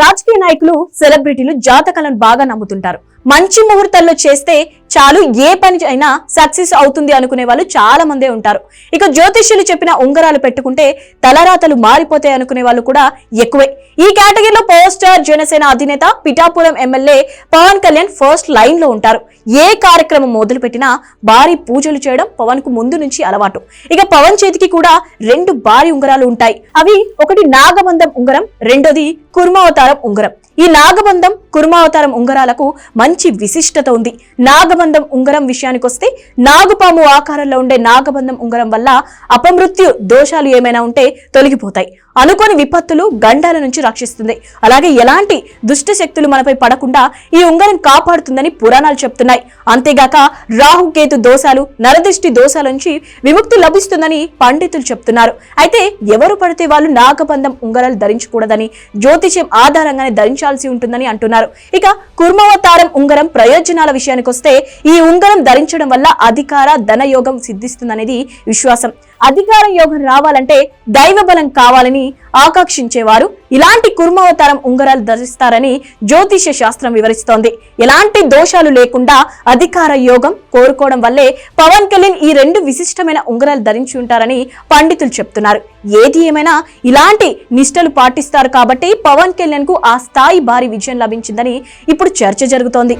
రాజకీయ నాయకులు సెలబ్రిటీలు జాతకాలను బాగా నమ్ముతుంటారు. మంచి ముహూర్తాల్లో చేస్తే చాలు ఏ పని అయినా సక్సెస్ అవుతుంది అనుకునే వాళ్ళు చాలా మందే ఉంటారు. ఇక జ్యోతిష్యులు చెప్పిన ఉంగరాలు పెట్టుకుంటే తలరాతలు మారిపోతాయి అనుకునే వాళ్ళు కూడా ఎక్కువే. ఈ కేటగిరీలో పోస్టర్ జనసేన అధినేత పిఠాపురం ఎమ్మెల్యే పవన్ కళ్యాణ్ ఫస్ట్ లైన్లో ఉంటారు. ఏ కార్యక్రమం మొదలు పెట్టినా భారీ పూజలు చేయడం పవన్కు ముందు నుంచి అలవాటు. ఇక పవన్ చేతికి కూడా రెండు భారీ ఉంగరాలు ఉంటాయి. అవి ఒకటి నాగబంధం ఉంగరం రెండోది కుర్మావతారం ఉంగరం. ఈ నాగబంధం కుర్మావతారం ఉంగరాలకు మంచి విశిష్టత ఉంది. నాగబంధం ఉంగరం విషయానికి వస్తే నాగుపాము ఆకారంలో ఉండే నాగబంధం ఉంగరం వల్ల అపమృత్యు దోషాలు ఏమైనా ఉంటే తొలగిపోతాయి. అనుకోని విపత్తులు గండాల నుంచి రక్షిస్తుంది. అలాగే ఎలాంటి దుష్ట శక్తులు మనపై పడకుండా ఈ ఉంగరం కాపాడుతుందని పురాణాలు చెప్తున్నాయి. అంతేగాక రాహుకేతు దోషాలు నరదృష్టి దోషాల నుంచి విముక్తి లభిస్తుందని పండితులు చెప్తున్నారు. అయితే ఎవరు పడితే వాళ్ళు నాగబంధం ఉంగరాలు ధరించకూడదని జ్యోతిష్యం ఆధారంగానే ధరించాల్సి ఉంటుందని అంటున్నారు. ఇక కుర్మవతారం ఉంగరం ప్రయోజనాల విషయానికొస్తే ఈ ఉంగరం ధరించడం వల్ల అధికార ధనయోగం సిద్ధిస్తుందనేది విశ్వాసం. అధికార యోగం రావాలంటే దైవ బలం కావాలని ఆకాంక్షించేవారు. ఇలాంటి కుర్మావతారం ఉంగరాలు ధరిస్తారని జ్యోతిష్య శాస్త్రం వివరిస్తోంది. ఎలాంటి దోషాలు లేకుండా అధికార యోగం కోరుకోవడం వల్లే పవన్ కళ్యాణ్ ఈ రెండు విశిష్టమైన ఉంగరాలు ధరించి ఉంటారని పండితులు చెప్తున్నారు. ఏది ఏమైనా ఇలాంటి నిష్టలు పాటిస్తారు కాబట్టి పవన్ కళ్యాణ్కు ఆ స్థాయి భారీ విజయం లభించిందని ఇప్పుడు చర్చ జరుగుతోంది.